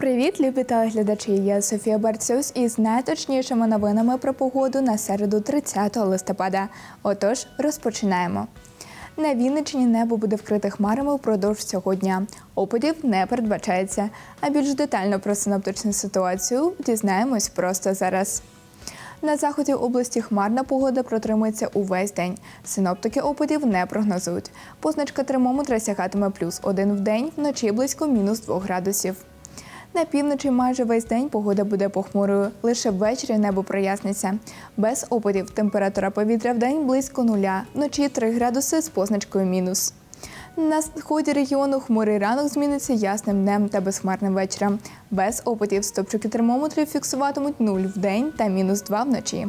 Привіт, любі телеглядачі! Я Софія Барцюсь із найточнішими новинами про погоду на середу 30 листопада. Отож, розпочинаємо. На Вінниччині небо буде вкрите хмарами впродовж цього дня. Опадів не передбачається. А більш детально про синоптичну ситуацію дізнаємось просто зараз. На заході області хмарна погода протримується увесь день. Синоптики опадів не прогнозують. Позначка термометра сягатиме плюс один в день, вночі близько мінус 2 градусів. На півночі майже весь день погода буде похмурою. Лише ввечері небо проясниться. Без опадів температура повітря в день близько нуля, вночі 3 градуси з позначкою мінус. На сході регіону хмурий ранок зміниться ясним днем та безхмарним вечором. Без опадів стопчики термометрів фіксуватимуть 0 в день та мінус 2 вночі.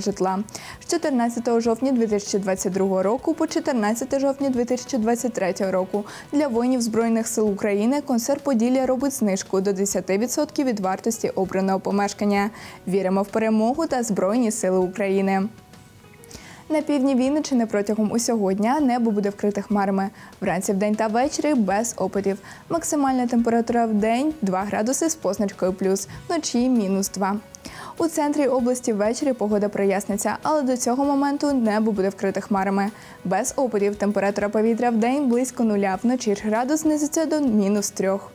житла. З 14 жовтня 2022 року по 14 жовтня 2023 року для воїнів Збройних сил України концерт Поділля робить знижку до 10% від вартості обраного помешкання. Віримо в перемогу та Збройні Сили України. На півдні Вінниччини протягом усього дня небо буде вкрите хмарами. Вранці вдень та ввечері без опадів. Максимальна температура в день 2 градуси з позначкою плюс, вночі мінус 2. У центрі області ввечері погода проясниться, але до цього моменту небо буде вкрите хмарами. Без опадів температура повітря в день близько нуля, вночі ж градус знизиться до мінус трьох.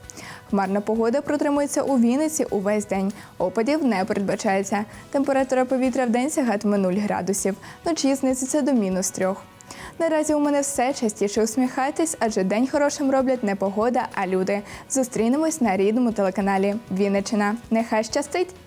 Хмарна погода протримується у Вінниці увесь день. Опадів не передбачається. Температура повітря в день сягатиме 0 градусів, вночі знизиться до мінус трьох. Наразі у мене все частіше усміхайтесь, адже день хорошим роблять не погода, а люди. Зустрінемось на рідному телеканалі Вінниччина. Нехай щастить!